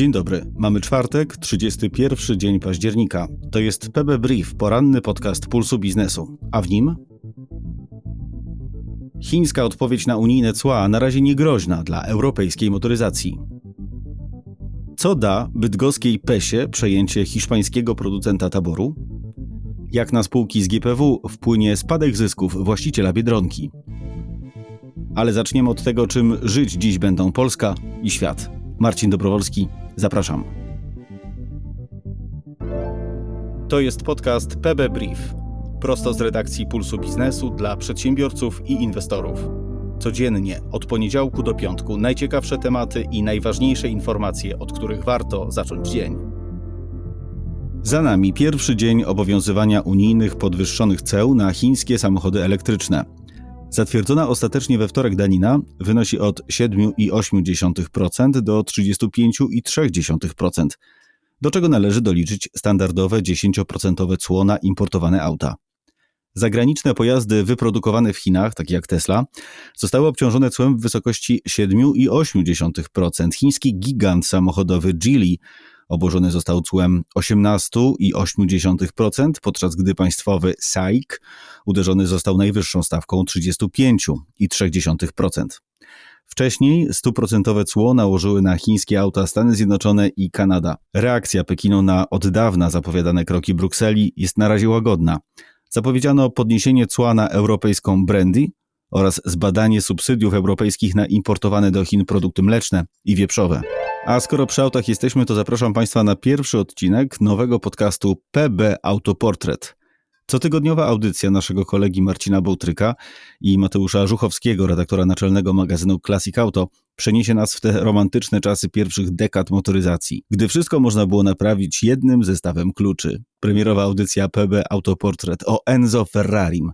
Dzień dobry. Mamy czwartek, 31 dzień października. To jest PB Brief, poranny podcast Pulsu Biznesu. A w nim? Chińska odpowiedź na unijne cła na razie niegroźna dla europejskiej motoryzacji. Co da bydgoskiej PESie przejęcie hiszpańskiego producenta taboru? Jak na spółki z GPW wpłynie spadek zysków właściciela Biedronki? Ale zaczniemy od tego, czym żyć dziś będą Polska i świat. Marcin Dobrowolski, zapraszam. To jest podcast PB Brief. Prosto z redakcji Pulsu Biznesu dla przedsiębiorców i inwestorów. Codziennie, od poniedziałku do piątku, najciekawsze tematy i najważniejsze informacje, od których warto zacząć dzień. Za nami pierwszy dzień obowiązywania unijnych podwyższonych ceł na chińskie samochody elektryczne. Zatwierdzona ostatecznie we wtorek danina wynosi od 7,8% do 35,3%, do czego należy doliczyć standardowe 10% cło na importowane auta. Zagraniczne pojazdy wyprodukowane w Chinach, takie jak Tesla, zostały obciążone cłem w wysokości 7,8%. Chiński gigant samochodowy Geely obłożony został cłem 18,8%, podczas gdy państwowy SAIC uderzony został najwyższą stawką 35,3%. Wcześniej stuprocentowe cło nałożyły na chińskie auta Stany Zjednoczone i Kanada. Reakcja Pekinu na od dawna zapowiadane kroki Brukseli jest na razie łagodna. Zapowiedziano podniesienie cła na europejską brandy oraz zbadanie subsydiów europejskich na importowane do Chin produkty mleczne i wieprzowe. A skoro przy autach jesteśmy, to zapraszam Państwa na pierwszy odcinek nowego podcastu PB Autoportret. Cotygodniowa audycja naszego kolegi Marcina Bołtryka i Mateusza Żuchowskiego, redaktora naczelnego magazynu Classic Auto, przeniesie nas w te romantyczne czasy pierwszych dekad motoryzacji, gdy wszystko można było naprawić jednym zestawem kluczy. Premierowa audycja PB Autoportret o Enzo Ferrarim.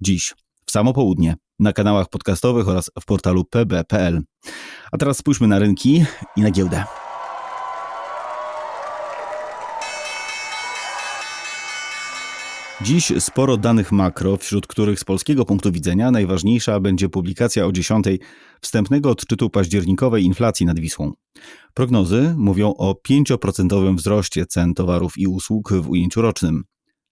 Dziś, w samo południe, na kanałach podcastowych oraz w portalu pb.pl. A teraz spójrzmy na rynki i na giełdę. Dziś sporo danych makro, wśród których z polskiego punktu widzenia najważniejsza będzie publikacja o 10 wstępnego odczytu październikowej inflacji nad Wisłą. Prognozy mówią o 5% wzroście cen towarów i usług w ujęciu rocznym.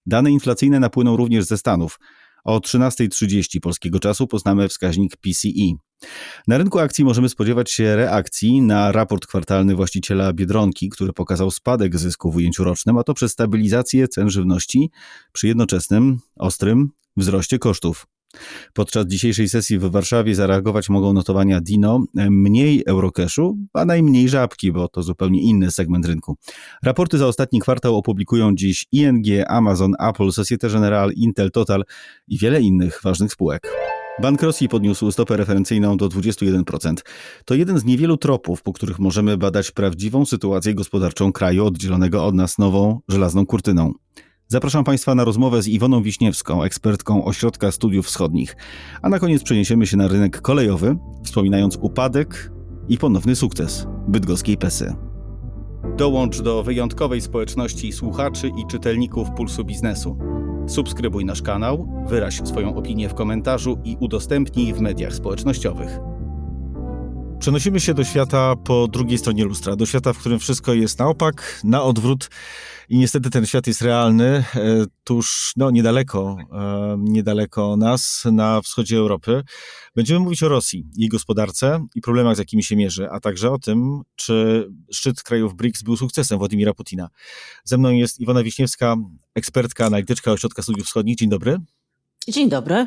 Dane inflacyjne napłyną również ze Stanów. O 13.30 polskiego czasu poznamy wskaźnik PCE. Na rynku akcji możemy spodziewać się reakcji na raport kwartalny właściciela Biedronki, który pokazał spadek zysku w ujęciu rocznym, a to przez stabilizację cen żywności przy jednoczesnym, ostrym wzroście kosztów. Podczas dzisiejszej sesji w Warszawie zareagować mogą notowania Dino, mniej Eurocashu, a najmniej żabki, bo to zupełnie inny segment rynku. Raporty za ostatni kwartał opublikują dziś ING, Amazon, Apple, Societe Generale, Intel, Total i wiele innych ważnych spółek. Bank Rosji podniósł stopę referencyjną do 21%. To jeden z niewielu tropów, po których możemy badać prawdziwą sytuację gospodarczą kraju oddzielonego od nas nową żelazną kurtyną. Zapraszam Państwa na rozmowę z Iwoną Wiśniewską, ekspertką Ośrodka Studiów Wschodnich. A na koniec przeniesiemy się na rynek kolejowy, wspominając upadek i ponowny sukces bydgoskiej Pesy. Dołącz do wyjątkowej społeczności słuchaczy i czytelników Pulsu Biznesu. Subskrybuj nasz kanał, wyraź swoją opinię w komentarzu i udostępnij w mediach społecznościowych. Przenosimy się do świata po drugiej stronie lustra, do świata, w którym wszystko jest na opak, na odwrót i niestety ten świat jest realny, e, tuż no, niedaleko, e, niedaleko nas, na wschodzie Europy. Będziemy mówić o Rosji, jej gospodarce i problemach, z jakimi się mierzy, a także o tym, czy szczyt krajów BRICS był sukcesem Władimira Putina. Ze mną jest Iwona Wiśniewska, ekspertka, analityczka Ośrodka Studiów Wschodnich. Dzień dobry. Dzień dobry.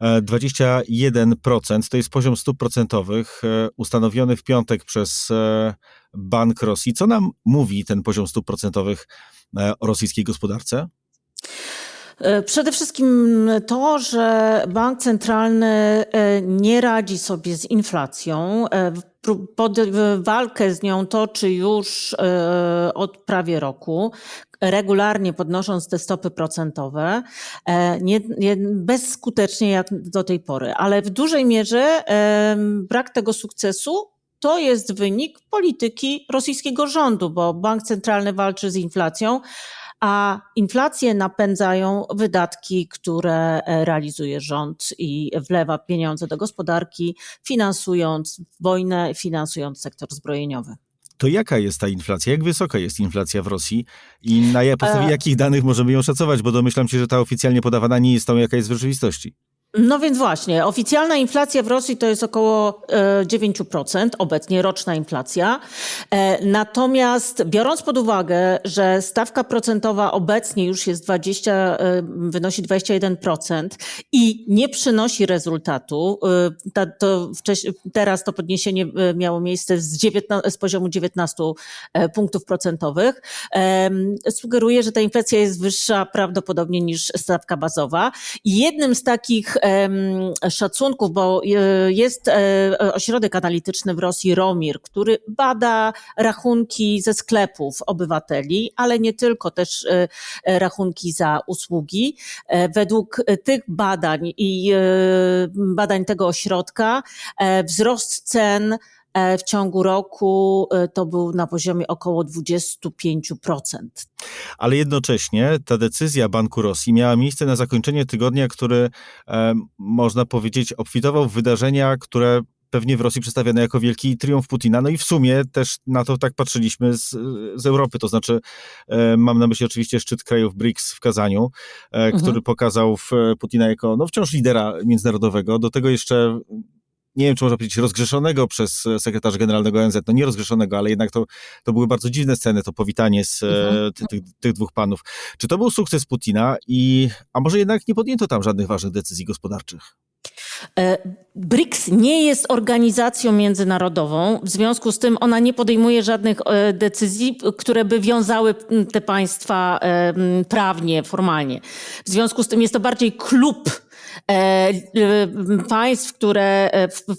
21% to jest poziom stóp procentowych ustanowiony w piątek przez Bank Rosji. Co nam mówi ten poziom stóp procentowych o rosyjskiej gospodarce? Przede wszystkim to, że bank centralny nie radzi sobie z inflacją. Pod walkę z nią toczy już od prawie roku regularnie podnosząc te stopy procentowe, nie, nie, bezskutecznie jak do tej pory. Ale w dużej mierze brak tego sukcesu to jest wynik polityki rosyjskiego rządu, bo bank centralny walczy z inflacją, a inflację napędzają wydatki, które realizuje rząd i wlewa pieniądze do gospodarki, finansując wojnę, finansując sektor zbrojeniowy. To jaka jest ta inflacja? Jak wysoka jest inflacja w Rosji i na podstawie E- jakich danych możemy ją szacować? Bo domyślam się, że ta oficjalnie podawana nie jest tą, jaka jest w rzeczywistości. No więc właśnie, oficjalna inflacja w Rosji to jest około e, 9%, obecnie roczna inflacja. E, Natomiast biorąc pod uwagę, że stawka procentowa obecnie już jest 20, e, wynosi 21% i nie przynosi rezultatu, e, ta, to teraz to podniesienie e, miało miejsce z, 19, z poziomu 19 e, punktów procentowych, sugeruje, że ta inflacja jest wyższa prawdopodobnie niż stawka bazowa. Jednym z takich szacunków, bo e, jest e, ośrodek analityczny w Rosji, Romir, który bada rachunki ze sklepów obywateli, ale nie tylko, też e, rachunki za usługi. Według tych badań i badań tego ośrodka wzrost cen w ciągu roku e, to był na poziomie około 25%. Ale jednocześnie ta decyzja Banku Rosji miała miejsce na zakończenie tygodnia, który e, można powiedzieć obfitował w wydarzenia, które pewnie w Rosji przedstawiane jako wielki triumf Putina. No i w sumie też na to tak patrzyliśmy z, z Europy. To znaczy, e, mam na myśli oczywiście szczyt krajów BRICS w Kazaniu, e, który pokazał w Putina jako no, wciąż lidera międzynarodowego. Do tego jeszcze nie wiem, czy można powiedzieć rozgrzeszonego przez sekretarza generalnego ONZ, no nie rozgrzeszonego, ale jednak to, to były bardzo dziwne sceny, to powitanie z e, Mhm. ty, tych, tych dwóch panów. Czy to był sukces Putina i, a może jednak nie podjęto tam żadnych ważnych decyzji gospodarczych? E, BRICS nie jest organizacją międzynarodową, w związku z tym ona nie podejmuje żadnych e, decyzji, które by wiązały te państwa e, prawnie, formalnie. W związku z tym jest to bardziej klub państw, które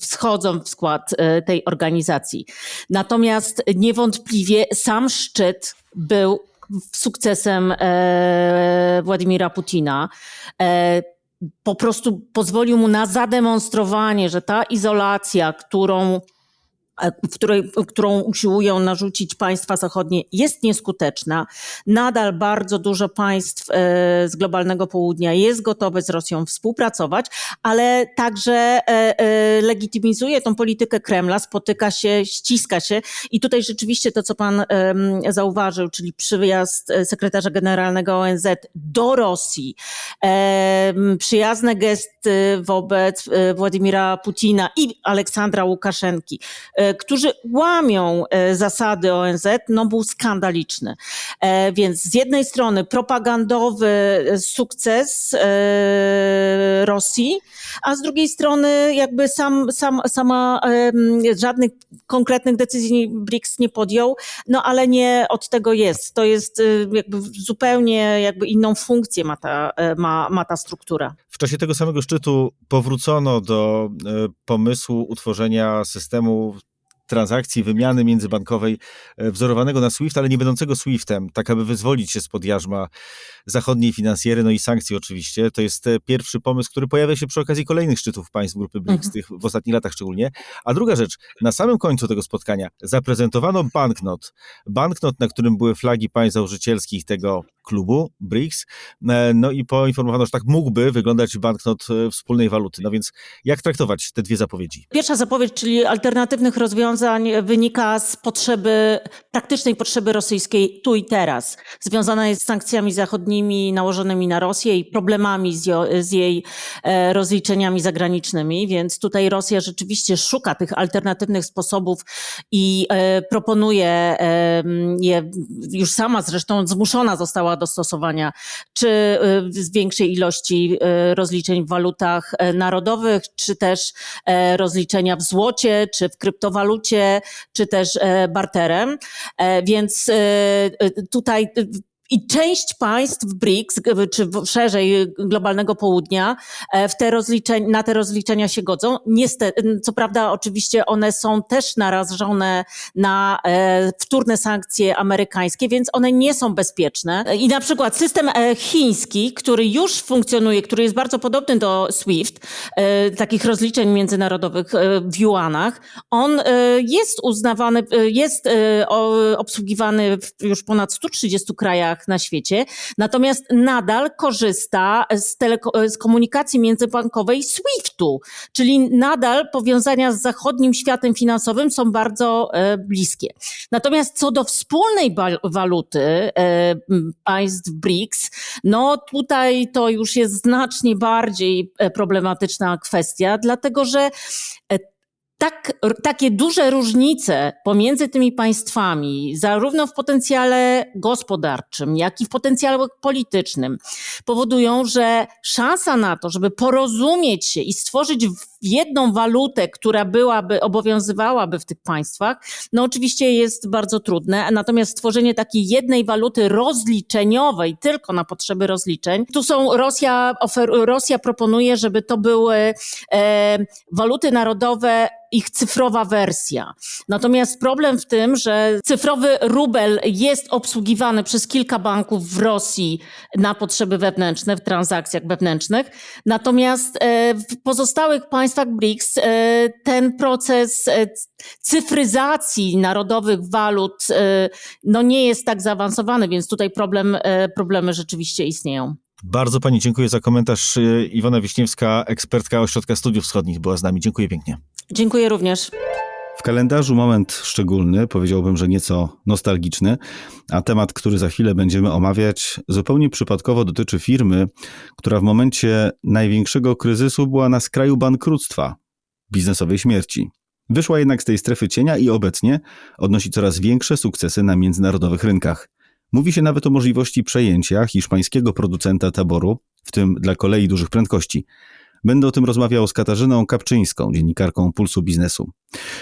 wschodzą w skład tej organizacji. Natomiast niewątpliwie sam szczyt był sukcesem Władimira Putina. Po prostu pozwolił mu na zademonstrowanie, że ta izolacja, którą, w której, którą usiłują narzucić państwa zachodnie, jest nieskuteczna. Nadal bardzo dużo państw e, z globalnego południa jest gotowe z Rosją współpracować, ale także e, e, legitymizuje tą politykę Kremla, spotyka się, ściska się. I tutaj rzeczywiście to, co pan zauważył, czyli przyjazd sekretarza generalnego ONZ do Rosji, przyjazne gesty wobec Władimira Putina i Aleksandra Łukaszenki, którzy łamią e, zasady ONZ, no był skandaliczny. E, Więc z jednej strony propagandowy sukces e, Rosji, a z drugiej strony jakby sam, sam, sama żadnych konkretnych decyzji BRICS nie podjął, no ale nie od tego jest. To jest jakby zupełnie jakby inną funkcję ma ta, ma, ma ta struktura. W czasie tego samego szczytu powrócono do pomysłu utworzenia systemu transakcji, wymiany międzybankowej e, wzorowanego na SWIFT, ale nie będącego SWIFTem, tak aby wyzwolić się spod jarzma zachodniej finansjery, no i sankcji oczywiście. To jest e, pierwszy pomysł, który pojawia się przy okazji kolejnych szczytów państw grupy BRICS, Mhm. tych w ostatnich latach szczególnie. A druga rzecz, na samym końcu tego spotkania zaprezentowano banknot, banknot, na którym były flagi państw założycielskich tego klubu BRICS, e, no i poinformowano, że tak mógłby wyglądać banknot e, wspólnej waluty. No więc jak traktować te dwie zapowiedzi? Pierwsza zapowiedź, czyli alternatywnych rozwiązań, wynika z potrzeby, praktycznej potrzeby rosyjskiej tu i teraz. Związana jest z sankcjami zachodnimi nałożonymi na Rosję i problemami z, z jej e, rozliczeniami zagranicznymi, więc tutaj Rosja rzeczywiście szuka tych alternatywnych sposobów i proponuje je, już sama zresztą zmuszona została do stosowania, czy e, z większej ilości e, rozliczeń w walutach e, narodowych, czy też e, rozliczenia w złocie, czy w kryptowalucie, czy też e, barterem. Więc tutaj e, i część państw BRICS, g- czy szerzej globalnego południa, e, w te na te rozliczenia się godzą. Niestety, co prawda, oczywiście one są też narażone na e, wtórne sankcje amerykańskie, więc one nie są bezpieczne. I na przykład system e, chiński, który już funkcjonuje, który jest bardzo podobny do SWIFT, e, takich rozliczeń międzynarodowych e, w juanach, on e, jest uznawany, e, jest e, obsługiwany w już ponad 130 krajach krajach na świecie. Natomiast nadal korzysta z, z komunikacji międzybankowej SWIFT-u, czyli nadal powiązania z zachodnim światem finansowym są bardzo e, bliskie. Natomiast co do wspólnej waluty e, państw BRICS, no tutaj to już jest znacznie bardziej e, problematyczna kwestia, dlatego że e, tak, takie duże różnice pomiędzy tymi państwami, zarówno w potencjale gospodarczym, jak i w potencjale politycznym, powodują, że szansa na to, żeby porozumieć się i stworzyć jedną walutę, która byłaby, obowiązywałaby w tych państwach, no oczywiście jest bardzo trudne. Natomiast stworzenie takiej jednej waluty rozliczeniowej tylko na potrzeby rozliczeń, tu są Rosja, ofer, Rosja proponuje, żeby to były e, waluty narodowe ich cyfrowa wersja. Natomiast problem w tym, że cyfrowy rubel jest obsługiwany przez kilka banków w Rosji na potrzeby wewnętrzne, w transakcjach wewnętrznych. Natomiast e, w pozostałych państwach BRICS e, ten proces e, cyfryzacji narodowych walut e, no nie jest tak zaawansowany, więc tutaj problem, problemy rzeczywiście istnieją. Bardzo Pani dziękuję za komentarz. Iwona Wiśniewska, ekspertka Ośrodka Studiów Wschodnich była z nami. Dziękuję pięknie. Dziękuję również. W kalendarzu moment szczególny, powiedziałbym, że nieco nostalgiczny, a temat, który za chwilę będziemy omawiać, zupełnie przypadkowo dotyczy firmy, która w momencie największego kryzysu była na skraju bankructwa, biznesowej śmierci. Wyszła jednak z tej strefy cienia i obecnie odnosi coraz większe sukcesy na międzynarodowych rynkach. Mówi się nawet o możliwości przejęcia hiszpańskiego producenta taboru, w tym dla kolei dużych prędkości. Będę o tym rozmawiał z Katarzyną Kapczyńską, dziennikarką Pulsu Biznesu.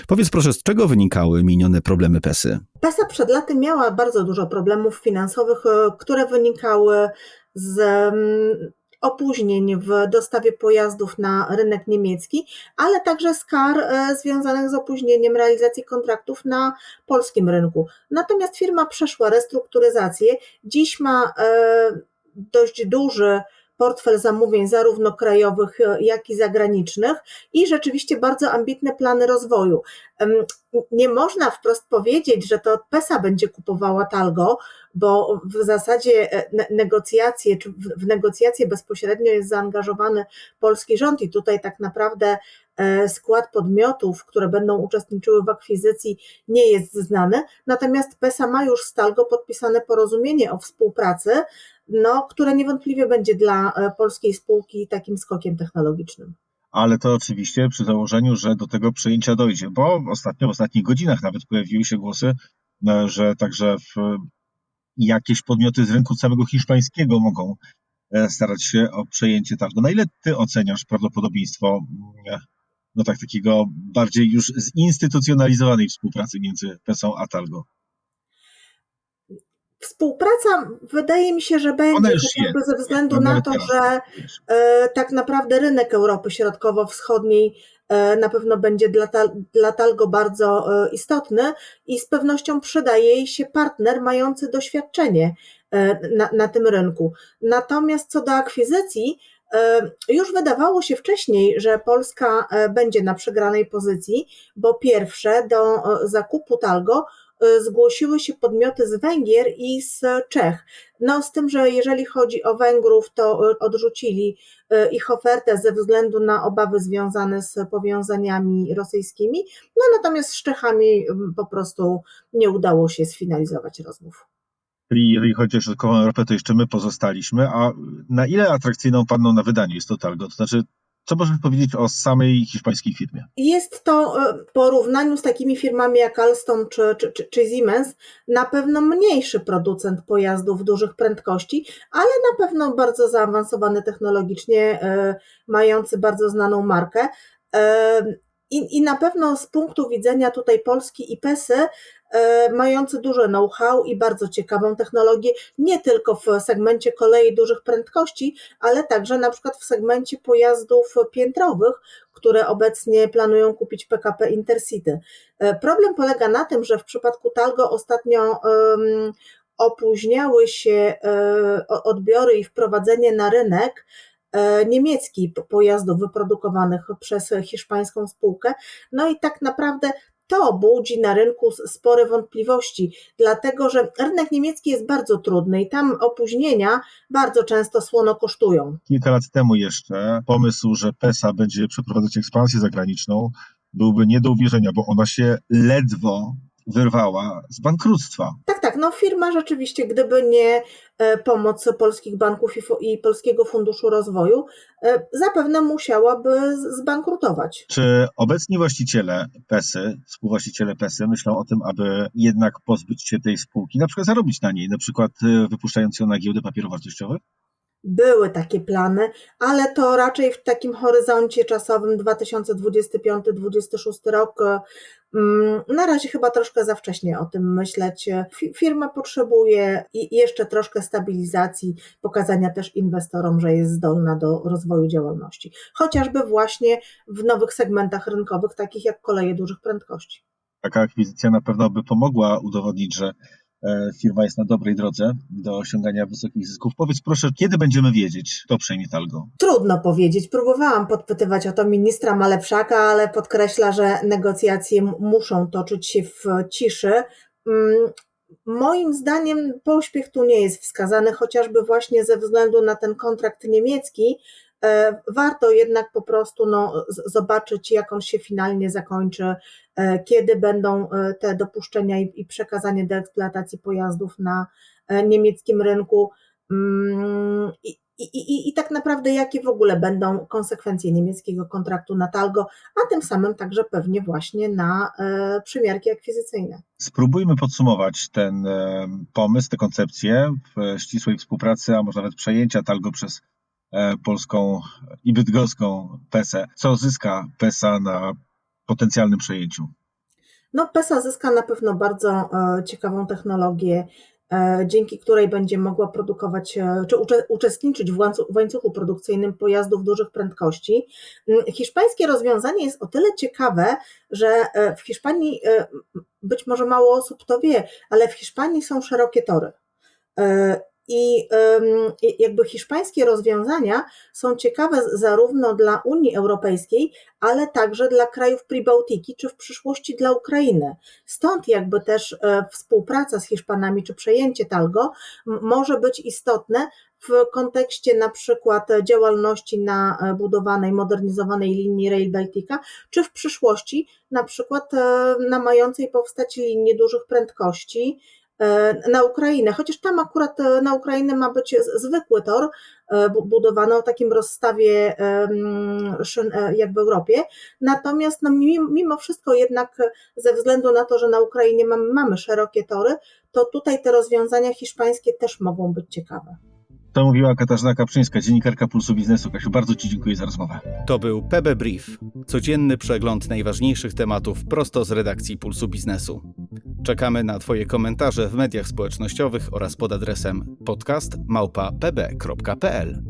Powiedz proszę, z czego wynikały minione problemy PESY? PESA przed laty miała bardzo dużo problemów finansowych, e, które wynikały z mm, opóźnień w dostawie pojazdów na rynek niemiecki, ale także z kar e, związanych z opóźnieniem realizacji kontraktów na polskim rynku. Natomiast firma przeszła restrukturyzację. Dziś ma e, dość duży portfel zamówień, zarówno krajowych, e, jak i zagranicznych, i rzeczywiście bardzo ambitne plany rozwoju. Nie można wprost powiedzieć, że to PESA będzie kupowała Talgo, bo w zasadzie e, ne- negocjacje, czy w w negocjacje bezpośrednio jest zaangażowany polski rząd i tutaj tak naprawdę e, skład podmiotów, które będą uczestniczyły w akwizycji nie jest znany, natomiast PESA ma już z Talgo podpisane porozumienie o współpracy, no, które niewątpliwie będzie dla e, polskiej spółki takim skokiem technologicznym. ale to oczywiście przy założeniu, że do tego przejęcia dojdzie, bo ostatnio, w ostatnich godzinach nawet pojawiły się głosy, e, że także jakieś podmioty z rynku całego hiszpańskiego mogą e, starać się o przejęcie targu. Na ile ty oceniasz prawdopodobieństwo mm, no tak takiego bardziej już zinstytucjonalizowanej współpracy między PESą a Talgo? Współpraca wydaje mi się, że będzie chociażby ze względu na to, że e, tak naprawdę rynek Europy Środkowo-Wschodniej e, na pewno będzie dla, dla Talgo bardzo e, istotny i z pewnością przydaje jej się partner mający doświadczenie na, na tym rynku. Natomiast co do akwizycji, już wydawało się wcześniej, że Polska będzie na przegranej pozycji, bo pierwsze do zakupu Talgo zgłosiły się podmioty z Węgier i z Czech. No, z tym, że jeżeli chodzi o Węgrów, to e, odrzucili e, ich ofertę ze względu na obawy związane z powiązaniami rosyjskimi, no natomiast z Czechami m, po prostu nie udało się sfinalizować rozmów. Czyli jeżeli chodzi o środkową Europę, to jeszcze my pozostaliśmy, a na ile atrakcyjną panną na wydaniu jest to? To znaczy, co możesz powiedzieć o samej hiszpańskiej firmie? Jest to e, w porównaniu z takimi firmami jak Alstom czy, czy, czy, czy Siemens na pewno mniejszy producent pojazdów dużych prędkości, ale na pewno bardzo zaawansowany technologicznie, e, mający bardzo znaną markę. I, I na pewno z punktu widzenia tutaj Polski i PESY, e, mający duże know-how i bardzo ciekawą technologię, nie tylko w segmencie kolei dużych prędkości, ale także na przykład w segmencie pojazdów piętrowych, które obecnie planują kupić PKP Intercity. E, Problem polega na tym, że w przypadku Talgo ostatnio opóźniały się e, odbiory i wprowadzenie na rynek e, niemiecki p- pojazdów wyprodukowanych przez hiszpańską spółkę. No i tak naprawdę to budzi na rynku spore wątpliwości, dlatego że rynek niemiecki jest bardzo trudny i tam opóźnienia bardzo często słono kosztują. Kilka lat temu jeszcze pomysł, że PESA będzie przeprowadzać ekspansję zagraniczną, byłby nie do uwierzenia, bo ona się ledwo wyrwała z bankructtwa. Tak, tak, no firma rzeczywiście, gdyby nie e, pomoc polskich banków i, i Polskiego Funduszu Rozwoju, e, zapewne musiałaby zbankrutować. Czy obecni właściciele PESY, współwłaściciele PESY myślą o tym, aby jednak pozbyć się tej spółki, na przykład zarobić na niej, na przykład e, wypuszczając ją na giełdę papierów wartościowych? Były takie plany, ale to raczej w takim horyzoncie czasowym 2025-2026 rok. Mm, Na razie chyba troszkę za wcześnie o tym myśleć. Fi- Firma potrzebuje jeszcze troszkę stabilizacji, pokazania też inwestorom, że jest zdolna do rozwoju działalności. Chociażby właśnie w nowych segmentach rynkowych, takich jak koleje dużych prędkości. Taka akwizycja na pewno by pomogła udowodnić, że firma jest na dobrej drodze do osiągania wysokich zysków. Powiedz proszę, kiedy będziemy wiedzieć, kto przejmie Talgo? Trudno powiedzieć. Próbowałam podpytywać o to ministra Malepszaka, ale podkreśla, że negocjacje muszą toczyć się w ciszy. Mm, Moim zdaniem pośpiech tu nie jest wskazany, chociażby właśnie ze względu na ten kontrakt niemiecki. E, Warto jednak po prostu no, zobaczyć, jak on się finalnie zakończy, e, kiedy będą e, te dopuszczenia i, przekazanie do eksploatacji pojazdów na e, niemieckim rynku. Mm, I, i, i, I tak naprawdę, jakie w ogóle będą konsekwencje niemieckiego kontraktu na Talgo, a tym samym także pewnie właśnie na e, przymiarki akwizycyjne. Spróbujmy podsumować ten e, pomysł, tę koncepcję w ścisłej współpracy, a może nawet przejęcia Talgo przez e, polską i bydgoską PESę. Co zyska PESA na potencjalnym przejęciu? No, PESA zyska na pewno bardzo e, ciekawą technologię, e, dzięki której będzie mogła produkować, e, czy ucze, uczestniczyć w, łańcu, w łańcuchu produkcyjnym pojazdów dużych prędkości. Mm, Hiszpańskie rozwiązanie jest o tyle ciekawe, że w Hiszpanii, być może mało osób to wie, ale w Hiszpanii są szerokie tory. I jakby hiszpańskie rozwiązania są ciekawe zarówno dla Unii Europejskiej, ale także dla krajów Pribałtiki, czy w przyszłości dla Ukrainy. Stąd jakby też e, współpraca z Hiszpanami, czy przejęcie Talgo może być istotne w kontekście na przykład działalności na e, budowanej, modernizowanej linii Rail Baltica, czy w przyszłości na przykład e, na mającej powstać linii dużych prędkości na Ukrainę, chociaż tam akurat e, na Ukrainę ma być zwykły tor e, bu- budowany o takim rozstawie szyn e, jak w Europie, natomiast no, mimo, wszystko jednak e, ze względu na to, że na Ukrainie mamy szerokie tory, to tutaj te rozwiązania hiszpańskie też mogą być ciekawe. To mówiła Katarzyna Kaprzyńska, dziennikarka Pulsu Biznesu. Kasiu, bardzo Ci dziękuję za rozmowę. To był PB Brief, codzienny przegląd najważniejszych tematów prosto z redakcji Pulsu Biznesu. Czekamy na Twoje komentarze w mediach społecznościowych oraz pod adresem podcast małpa pb.pl.